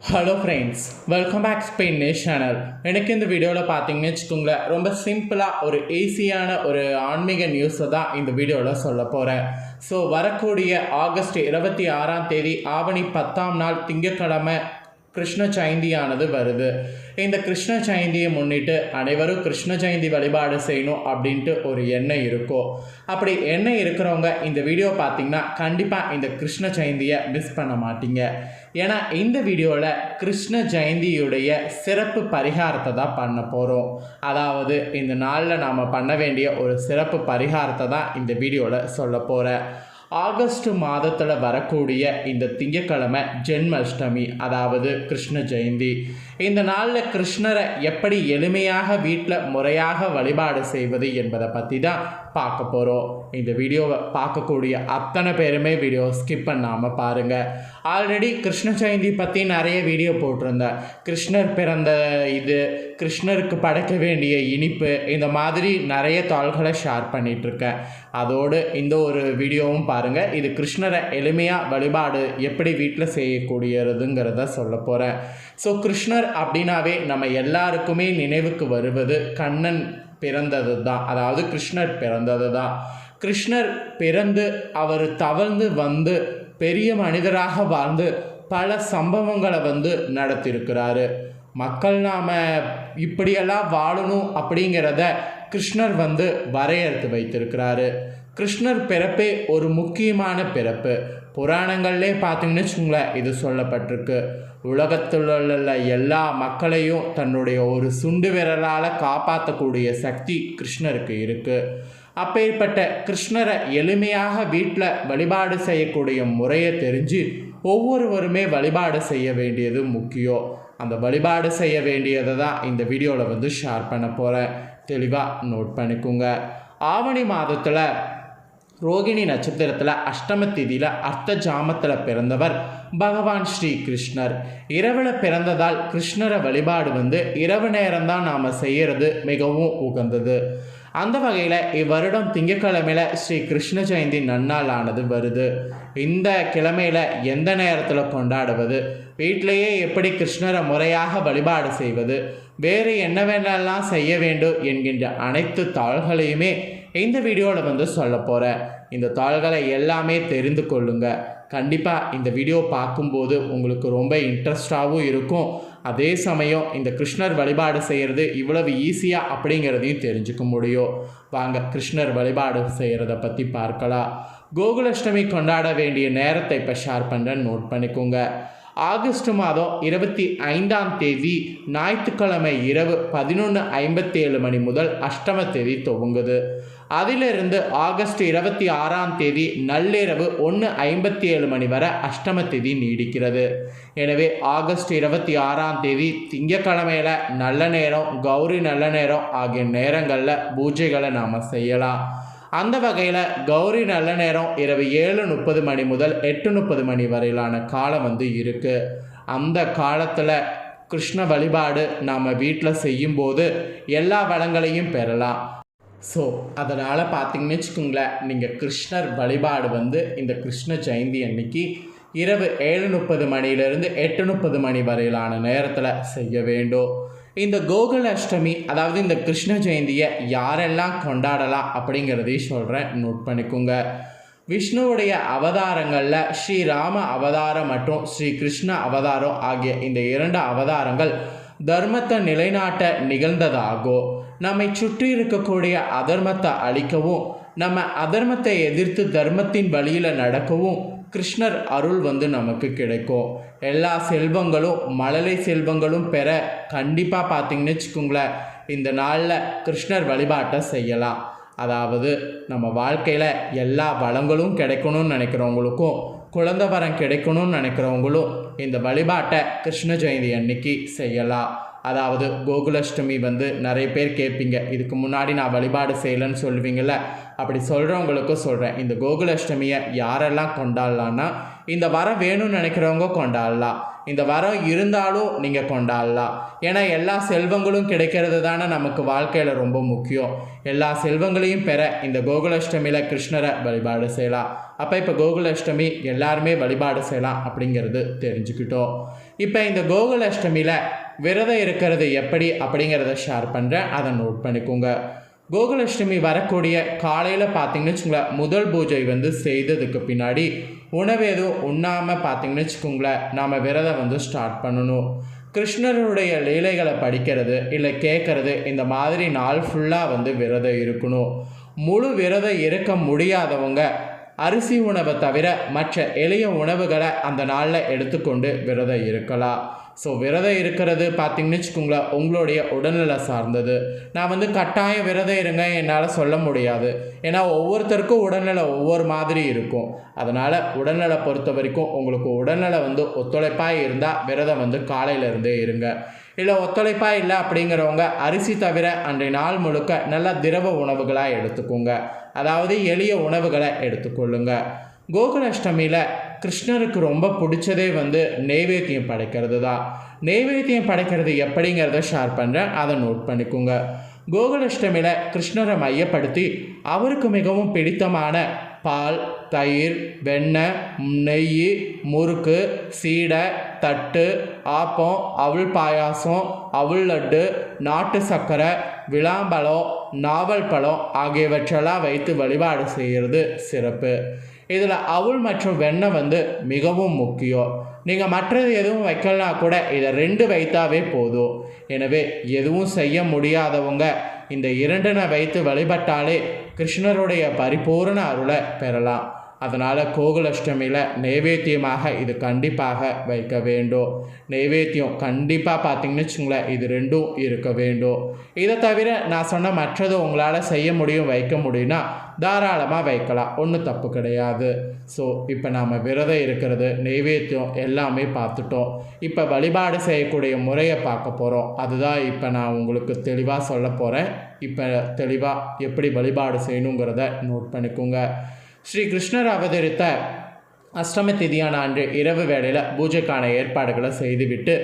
Hello friends welcome back Spain news channel எனக்கு இந்த வீடியோவில் பார்த்தீங்கன்னு வச்சுக்கோங்களேன் ரொம்ப சிம்பிளாக ஒரு ஈஸியான ஒரு ஆன்மீக நியூஸை தான் இந்த வீடியோவில் சொல்ல போகிறேன் ஸோ வரக்கூடிய ஆகஸ்ட் இருபத்தி ஆறாம் தேதி ஆவணி பத்தாம் நாள் திங்கட்கிழமை கிருஷ்ண ஜெயந்தியானது வருது. இந்த கிருஷ்ண ஜெயந்தியை முன்னிட்டு அனைவரும் கிருஷ்ண ஜெயந்தி வழிபாடு செய்யணும் அப்படின்ட்டு ஒரு எண்ணம் இருக்கும் அப்படி எண்ணம் இருக்கிறவங்க இந்த வீடியோ பார்த்தீங்கன்னா கண்டிப்பாக இந்த கிருஷ்ண ஜெயந்தியை மிஸ் பண்ண மாட்டீங்க. ஏன்னா இந்த வீடியோவில் கிருஷ்ண ஜெயந்தியுடைய சிறப்பு பரிகாரத்தை தான் பண்ண போகிறோம் அதாவது இந்த நாளில் நாம் பண்ண வேண்டிய ஒரு சிறப்பு பரிகாரத்தை தான் இந்த வீடியோவில் சொல்ல போகிறேன் ஆகஸ்ட் மாதத்தில் வரக்கூடிய இந்த திங்கட்கிழமை ஜென்மாஷ்டமி அதாவது கிருஷ்ண ஜெயந்தி. இந்த நாளில் கிருஷ்ணரை எப்படி எளிமையாக வீட்டில் முறையாக வழிபாடு செய்வது என்பதை பற்றி தான் பார்க்க போகிறோம் இந்த வீடியோவை பார்க்கக்கூடிய அத்தனை பேருமே வீடியோ ஸ்கிப் பண்ணாமல் பாருங்கள் ஆல்ரெடி கிருஷ்ண ஜெயந்தி பற்றி நிறைய வீடியோ போட்டிருந்தேன். கிருஷ்ணர் பிறந்த இது கிருஷ்ணருக்கு படைக்க வேண்டிய இனிப்பு இந்த மாதிரி நிறைய தாள்களை ஷேர் பண்ணிகிட்ருக்கேன் அதோடு இந்த ஒரு வீடியோவும் பாருங்கள் இது கிருஷ்ணரை எளிமையாக வழிபாடு எப்படி வீட்டில் செய்யக்கூடியதுங்கிறத சொல்ல போகிறேன் ஸோ கிருஷ்ணர் அப்படின்னாவே நம்ம எல்லாருக்குமே நினைவுக்கு வருவது கண்ணன் பிறந்தது தான் அதாவது கிருஷ்ணர் பிறந்தது தான் கிருஷ்ணர் பிறந்து அவர் தவழ்ந்து வந்து பெரிய மனிதராக வாழ்ந்து பல சம்பவங்களை வந்து நடத்தியிருக்கிறாரு. மக்கள் நாம் இப்படியெல்லாம் வாழணும் அப்படிங்கிறத கிருஷ்ணர் வந்து வரையறுத்து வைத்திருக்கிறாரு. கிருஷ்ணர் பிறப்பே ஒரு முக்கியமான பிறப்பு. புராணங்கள்லே பார்த்தீங்கன்னு வச்சுங்களேன் இது சொல்லப்பட்டிருக்கு. உலகத்தில் உள்ள எல்லா மக்களையும் தன்னுடைய ஒரு சுண்டு விரலால் காப்பாற்றக்கூடிய சக்தி கிருஷ்ணருக்கு இருக்குது அப்பேற்பட்ட கிருஷ்ணரை எளிமையாக வீட்டில் வழிபாடு செய்யக்கூடிய முறையை தெரிஞ்சு ஒவ்வொருவருமே வழிபாடு செய்ய வேண்டியது முக்கியம். அந்த வழிபாடு செய்ய வேண்டியதை தான் இந்த வீடியோவில் வந்து ஷேர் பண்ண போகிறேன் தெளிவாக நோட் பண்ணிக்கோங்க. ஆவணி மாதத்தில் ரோகிணி நட்சத்திரத்தில் அஷ்டம திதியில் அர்த்த ஜாமத்தில் பிறந்தவர் பகவான் ஸ்ரீ கிருஷ்ணர். இரவில் பிறந்ததால் கிருஷ்ணரை வழிபாடு வந்து இரவு நேரம்தான் நாம் செய்கிறது மிகவும் உகந்தது. அந்த வகையில் இவ்வருடம் திங்கக்கிழமையில் ஸ்ரீ கிருஷ்ண ஜெயந்தி நன்னால் ஆனது வருது. இந்த கிழமையில் எந்த நேரத்தில் கொண்டாடுவது? வீட்டிலேயே எப்படி கிருஷ்ணரை முறையாக வழிபாடு செய்வது? வேறு என்னவென்னெல்லாம் செய்ய வேண்டும் என்கின்ற அனைத்து தாள்களையுமே இந்த வீடியோவில் வந்து சொல்ல போகிறேன் இந்த தாள்களை எல்லாமே தெரிந்து கொள்ளுங்க. கண்டிப்பாக இந்த வீடியோ பார்க்கும்போது உங்களுக்கு ரொம்ப இன்ட்ரெஸ்டாகவும் இருக்கும். அதே சமயம் இந்த கிருஷ்ணர் வழிபாடு செய்கிறது இவ்வளவு ஈஸியாக அப்படிங்கிறதையும் தெரிஞ்சுக்க முடியும். வாங்க கிருஷ்ணர் வழிபாடு செய்கிறத பற்றி பார்க்கலாம். கோகுலஷ்டமி கொண்டாட வேண்டிய நேரத்தை இப்போ ஷேர் பண்ணுறேன் நோட் பண்ணிக்கோங்க. ஆகஸ்ட் மாதம் இருபத்தி ஐந்தாம் தேதி ஞாயிற்றுக்கிழமை இரவு பதினொன்று ஐம்பத்தேழு மணி முதல் அஷ்டம தேதி துவங்குது. அதிலிருந்து ஆகஸ்ட் இருபத்தி ஆறாம் தேதி நள்ளிரவு ஒன்று ஐம்பத்தி ஏழு மணி வரை அஷ்டம தேதி நீடிக்கிறது. எனவே ஆகஸ்ட் இருபத்தி ஆறாம் தேதி திங்கக்கிழமையில் நல்ல நேரம் கௌரி நல்ல நேரம் ஆகிய நேரங்களில் பூஜைகளை நாம் செய்யலாம். அந்த வகையில் கௌரி நல்ல நேரம் இரவு ஏழு முப்பது மணி முதல் எட்டு முப்பது மணி வரையிலான காலம் வந்து இருக்குது அந்த காலத்தில் கிருஷ்ண வழிபாடு நாம் வீட்டில் செய்யும்போது எல்லா வளங்களையும் பெறலாம். ஸோ அதனால் பார்த்தீங்கன்னு வச்சுக்கோங்களேன் நீங்கள் கிருஷ்ணர் வழிபாடு வந்து இந்த கிருஷ்ண ஜெயந்தி அன்னைக்கு இரவு ஏழு முப்பது மணியிலிருந்து எட்டு முப்பது மணி வரையிலான நேரத்தில் செய்ய வேண்டும். இந்த கோகுல அஷ்டமி அதாவது இந்த கிருஷ்ண ஜெயந்தியை யாரெல்லாம் கொண்டாடலாம் அப்படிங்கிறதையும் சொல்கிறேன் நோட் பண்ணிக்கோங்க. விஷ்ணுவுடைய அவதாரங்களில் ஸ்ரீராம அவதாரம் மற்றும் ஸ்ரீ கிருஷ்ண அவதாரம் ஆகிய இந்த இரண்டு அவதாரங்கள் தர்மத்தை நிலைநாட்ட நிகழ்ந்ததாகோ நம்மை சுற்றி இருக்கக்கூடிய அதர்மத்தை அழிக்கவும் நம்ம அதர்மத்தை எதிர்த்து தர்மத்தின் வழியில் நடக்கவும் கிருஷ்ணர் அருள் வந்து நமக்கு கிடைக்கும். எல்லா செல்வங்களும் மழலை செல்வங்களும் பெற கண்டிப்பாக பார்த்தீங்கன்னு வச்சுக்கோங்களேன் இந்த நாளில் கிருஷ்ணர் வழிபாட்டை செய்யலாம். அதாவது நம்ம வாழ்க்கையில் எல்லா வளங்களும் கிடைக்கணும்னு நினைக்கிறவங்களுக்கும் குழந்த வரம் கிடைக்கணும்னு நினைக்கிறவங்களும் இந்த வழிபாட்டை கிருஷ்ண ஜெயந்தி அன்னைக்கு செய்யலாம். அதாவது கோகுலஷ்டமி வந்து நிறைய பேர் கேட்பீங்க இதுக்கு முன்னாடி நான் வழிபாடு செய்யலைன்னு சொல்லுவீங்கள்ல அப்படி சொல்கிறவங்களுக்கும் சொல்கிறேன் இந்த கோகுலாஷ்டமியை யாரெல்லாம் கொண்டாடலான்னா இந்த வரம் வேணும்னு நினைக்கிறவங்க கொண்டாடலாம். இந்த வரம் இருந்தாலும் நீங்கள் கொண்டாடலாம். ஏன்னா எல்லா செல்வங்களும் கிடைக்கிறது தானே நமக்கு வாழ்க்கையில் ரொம்ப முக்கியம். எல்லா செல்வங்களையும் பெற இந்த கோகுலாஷ்டமியில் கிருஷ்ணரை வழிபாடு செய்யலாம். அப்போ இப்போ கோகுலாஷ்டமி எல்லாருமே வழிபாடு செய்யலாம் அப்படிங்கிறது தெரிஞ்சுக்கிட்டோம். இப்போ இந்த கோகுலாஷ்டமியில் விரதம் இருக்கிறது எப்படி அப்படிங்கிறத ஷேர் பண்ணுறேன் அதை நோட் பண்ணிக்கோங்க. கோகுலஷ்டமி வரக்கூடிய காலையில் பார்த்தீங்கன்னு வச்சுக்கோங்களேன் முதல் பூஜை வந்து செய்ததுக்கு பின்னாடி உணவு எதுவும் உண்ணாமல் பார்த்தீங்கன்னு வச்சுக்கோங்களேன் நாம் விரதம் வந்து ஸ்டார்ட் பண்ணணும். கிருஷ்ணருடைய லீலைகளை படிக்கிறது இல்லை கேட்குறது இந்த மாதிரி நாள் ஃபுல்லாக வந்து விரதம் இருக்கணும். முழு விரதம் இருக்க முடியாதவங்க அரிசி உணவை தவிர மற்ற எளிய உணவுகளை அந்த நாளில் எடுத்துக்கொண்டு விரதம் இருக்கலாம். ஸோ விரதம் இருக்கிறது பார்த்தீங்கன்னு வச்சுக்கோங்களேன் உங்களுடைய உடல்நிலை சார்ந்தது. நான் வந்து கட்டாயம் விரதம் இருங்க என்னால் சொல்ல முடியாது. ஏன்னா ஒவ்வொருத்தருக்கும் உடல்நிலை ஒவ்வொரு மாதிரி இருக்கும். அதனால் உடல்நிலை பொறுத்த வரைக்கும் உங்களுக்கு உடல்நிலை வந்து ஒத்துழைப்பாக இருந்தால் விரதம் வந்து காலையிலேருந்தே இருங்க. இல்லை ஒத்துழைப்பாக இல்லை அப்படிங்கிறவங்க அரிசி தவிர அன்றைய நாள் முழுக்க நல்ல திரவ உணவுகளாக எடுத்துக்கோங்க. அதாவது எளிய உணவுகளை எடுத்துக்கொள்ளுங்கள் கோகுலாஷ்டமியில் கிருஷ்ணருக்கு ரொம்ப பிடிச்சதே வந்து நெய்வேத்தியம் படைக்கிறது தான் நெய்வேத்தியம் படைக்கிறது எப்படிங்கிறத ஷேர் பண்ணுறேன் அதை நோட் பண்ணிக்கோங்க. கோகுலாஷ்டமியில் கிருஷ்ணரை மையப்படுத்தி அவருக்கு மிகவும் பிடித்தமான பால் தயிர் வெண்ணெய் நெய் முறுக்கு சீடை தட்டு ஆப்பம் அவுள் பாயாசம் அவுள் லட்டு நாட்டு சர்க்கரை விளாம்பழம் நாவல் பழம் ஆகியவற்றெல்லாம் வைத்து வழிபாடு செய்கிறது சிறப்பு. இதில் அவுள் மற்றும் வெண்ணெய் வந்து மிகவும் முக்கியம். நீங்கள் மற்றது எதுவும் வைக்கலனா கூட இதை ரெண்டு வைத்தாவே போதும். எனவே எதுவும் செய்ய முடியாதவங்க இந்த இரண்டனை வைத்து வழிபட்டாலே கிருஷ்ணருடைய பரிபூரண அருளை பெறலாம். அதனால் கோகுலஷ்டமியில் நைவேத்தியமாக இது கண்டிப்பாக வைக்க வேண்டும். நைவேத்தியம் கண்டிப்பாக பார்த்தீங்கன்னு வச்சுங்களேன் இது ரெண்டும் இருக்க வேண்டும். இதை தவிர நான் சொன்ன மற்றது உங்களால் செய்ய முடியும் வைக்க முடியும்னா தாராளமாக வைக்கலாம். ஒன்றும் தப்பு கிடையாது. ஸோ இப்போ நாம் விரதம் இருக்கிறது நைவேத்தியம் எல்லாமே பார்த்துட்டோம். இப்போ வழிபாடு செய்யக்கூடிய முறையை பார்க்க போகிறோம் அதுதான் இப்போ நான் உங்களுக்கு தெளிவாக சொல்ல போகிறேன் இப்போ தெளிவாக எப்படி வழிபாடு செய்யணுங்கிறத நோட் பண்ணிக்கோங்க. ஸ்ரீ கிருஷ்ணர் அவதரித்த அஷ்டமி திதியான அன்று இரவு வேளையில் பூஜைக்கான ஏற்பாடுகளை செய்துவிட்டு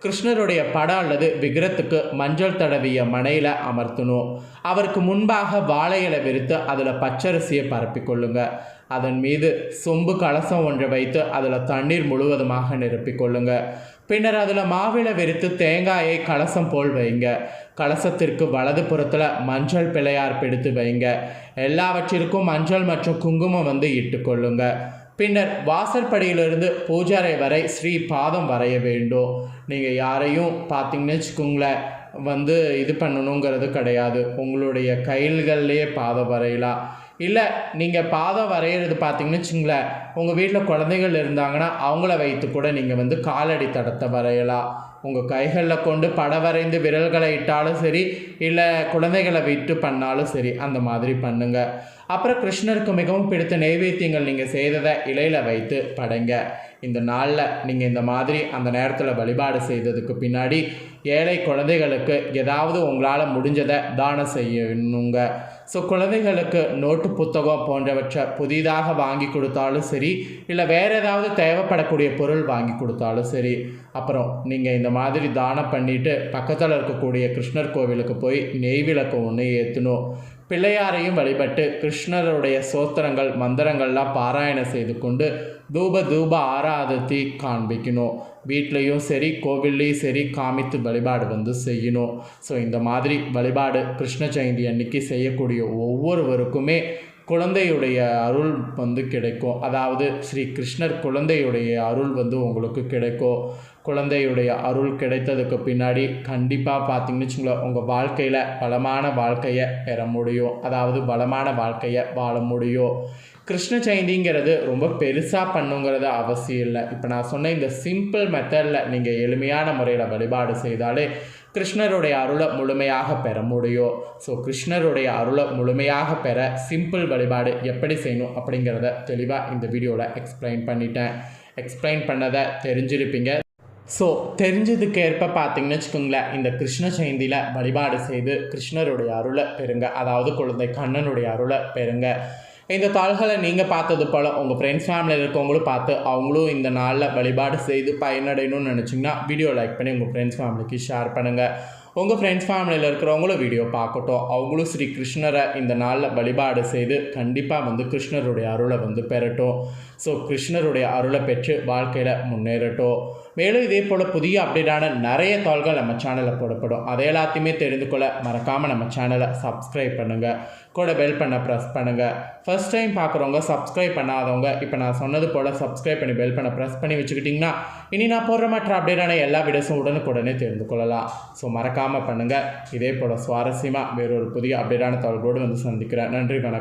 கிருஷ்ணருடைய படம் அல்லது விக்கிரத்துக்கு மஞ்சள் தடவிய மனையில் அமர்த்தணும் அவருக்கு முன்பாக வாழை இலை விரித்து அதில் பச்சரிசியை பரப்பிக்கொள்ளுங்க அதன் மீது சொம்பு கலசம் ஒன்றை வைத்து அதில் தண்ணீர் முழுவதுமாக நிரப்பிக்கொள்ளுங்க பின்னர் அதில் மாவிளை விரித்து தேங்காயை கலசம் போல் வைங்க. கலசத்திற்கு வலது புறத்தில் மஞ்சள் பிள்ளையார் பிடித்து வைங்க. எல்லாவற்றிற்கும் மஞ்சள் மற்றும் குங்குமம் வந்து இட்டுக்கொள்ளுங்க பின்னர் வாசற்படியிலிருந்து பூஜாரை வரை ஸ்ரீ பாதம் வரைய வேண்டும். நீங்கள் யாரையும் பார்த்தீங்கன்னு வச்சுக்கோங்களேன் வந்து இது பண்ணணுங்கிறது கிடையாது. உங்களுடைய கைகள்லேயே பாதம் வரையலாம். இல்லை நீங்கள் பாதம் வரைகிறது பார்த்தீங்கன்னு வச்சுங்களேன் உங்கள் வீட்டில் குழந்தைகள் இருந்தாங்கன்னா அவங்கள வைத்து கூட நீங்கள் வந்து காலடி தடத்தை வரையலாம். உங்கள் கைகளில் கொண்டு படம் வரைந்து விரல்களை இட்டாலும் சரி இல்லை குழந்தைகளை விட்டு பண்ணாலும் சரி அந்த மாதிரி பண்ணுங்கள் அப்புறம் கிருஷ்ணருக்கு மிகவும் பிடித்த நெய்வேத்தியங்கள் நீங்கள் செய்ததை இலையில் வைத்து படைங்க. இந்த நாளில் நீங்கள் இந்த மாதிரி அந்த நேரத்தில் வழிபாடு செய்ததுக்கு பின்னாடி ஏழை குழந்தைகளுக்கு ஏதாவது உங்களால் முடிஞ்சதை தானம் செய்யணுங்க. ஸோ குழந்தைகளுக்கு நோட்டு புத்தகம் போன்றவற்றை புதிதாக வாங்கி கொடுத்தாலும் சரி இல்லை வேறு ஏதாவது தேவைப்படக்கூடிய பொருள் வாங்கி கொடுத்தாலும் சரி அப்புறம் நீங்கள் இந்த மாதிரி தானம் பண்ணிவிட்டு பக்கத்தில் இருக்கக்கூடிய கிருஷ்ணர் கோவிலுக்கு போய் நெய் விளக்கு ஒன்று ஏற்றணும் பிள்ளையாரையும் வழிபட்டு கிருஷ்ணருடைய சோத்திரங்கள் மந்திரங்கள்லாம் பாராயணம் செய்து கொண்டு தூப தூப ஆராதத்தை காண்பிக்கணும். வீட்லேயும் சரி கோவில்லையும் சரி காமித்து வழிபாடு வந்து செய்யணும். ஸோ இந்த மாதிரி வழிபாடு கிருஷ்ண ஜெயந்தி அன்னைக்கு செய்யக்கூடிய ஒவ்வொருவருக்குமே குழந்தையுடைய அருள் வந்து கிடைக்கும். அதாவது ஸ்ரீ கிருஷ்ணர் குழந்தையுடைய அருள் வந்து உங்களுக்கு கிடைக்கும். குழந்தையுடைய அருள் கிடைத்ததுக்கு பின்னாடி கண்டிப்பாக பார்த்தீங்கன்னு வச்சுங்களேன் உங்கள் வாழ்க்கையில் பலமான வாழ்க்கையை பெற முடியும். அதாவது பலமான வாழ்க்கையை வாழ முடியும். கிருஷ்ண ஜெயந்திங்கிறது ரொம்ப பெருசாக பண்ணுங்கிறது அவசியம் இல்லை. இப்போ நான் சொன்ன இந்த சிம்பிள் மெத்தடில் நீங்கள் எளிமையான முறையில் வழிபாடு செய்தாலே கிருஷ்ணருடைய அருளை முழுமையாக பெற முடியும். ஸோ கிருஷ்ணருடைய அருளை முழுமையாக பெற சிம்பிள் வழிபாடு எப்படி செய்யணும் அப்படிங்கிறத தெளிவாக இந்த வீடியோவில் எக்ஸ்பிளைன் பண்ணிட்டேன். எக்ஸ்பிளைன் பண்ணதை தெரிஞ்சிருப்பீங்க. ஸோ தெரிஞ்சதுக்கு ஏற்ப பார்த்தீங்கன்னு வச்சுக்கோங்களேன் இந்த கிருஷ்ண ஜெயந்தியில் வழிபாடு செய்து கிருஷ்ணருடைய அருளை பெறுங்க. அதாவது குழந்தை கண்ணனுடைய அருளை பெறுங்க. இந்த தாள்களை நீங்கள் பார்த்தது போல் உங்கள் ஃப்ரெண்ட்ஸ் ஃபேமிலியில் இருக்கவங்களும் பார்த்து அவங்களும் இந்த நாளில் வழிபாடு செய்து பயனடையணும்னு நினச்சிங்கன்னா வீடியோ லைக் பண்ணி உங்கள் ஃப்ரெண்ட்ஸ் ஃபேமிலிக்கு ஷேர் பண்ணுங்கள் உங்கள் ஃப்ரெண்ட்ஸ் ஃபேமிலியில் இருக்கிறவங்களும் வீடியோ பார்க்கட்டும். அவங்களும் ஸ்ரீ கிருஷ்ணரை இந்த நாளில் வழிபாடு செய்து கண்டிப்பாக வந்து கிருஷ்ணருடைய அருளை வந்து பெறட்டும். ஸோ கிருஷ்ணருடைய அருளை பெற்று வாழ்க்கையில் முன்னேறட்டும். மேலும் இதே போல் புதிய அப்டேட்டான நிறைய தாள்கள் நம்ம சேனலில் போடப்படும். அதை எல்லாத்தையுமே தெரிந்து கொள்ள மறக்காமல் நம்ம சேனலை சப்ஸ்கிரைப் பண்ணுங்கள் கூட பெல் பண்ண ப்ரெஸ் பண்ணுங்கள் ஃபர்ஸ்ட் டைம் பார்க்குறவங்க சப்ஸ்கிரைப் பண்ணாதவங்க இப்போ நான் சொன்னது போல் சப்ஸ்கிரைப் பண்ணி பெல் பண்ண ப்ரெஸ் பண்ணி வச்சுக்கிட்டிங்கன்னா இனி நான் போடுற மற்ற அப்டேட்டான எல்லா வீடியோஸும் உடனுக்குடனே தெரிந்து கொள்ளலாம். ஸோ மறக்காமல் பண்ணுங்கள் இதே போல் சுவாரஸ்யமாக வேறொரு புதிய அப்டேட்டான தகவலோடு வந்து சந்திக்கிறேன். நன்றி வணக்கம்.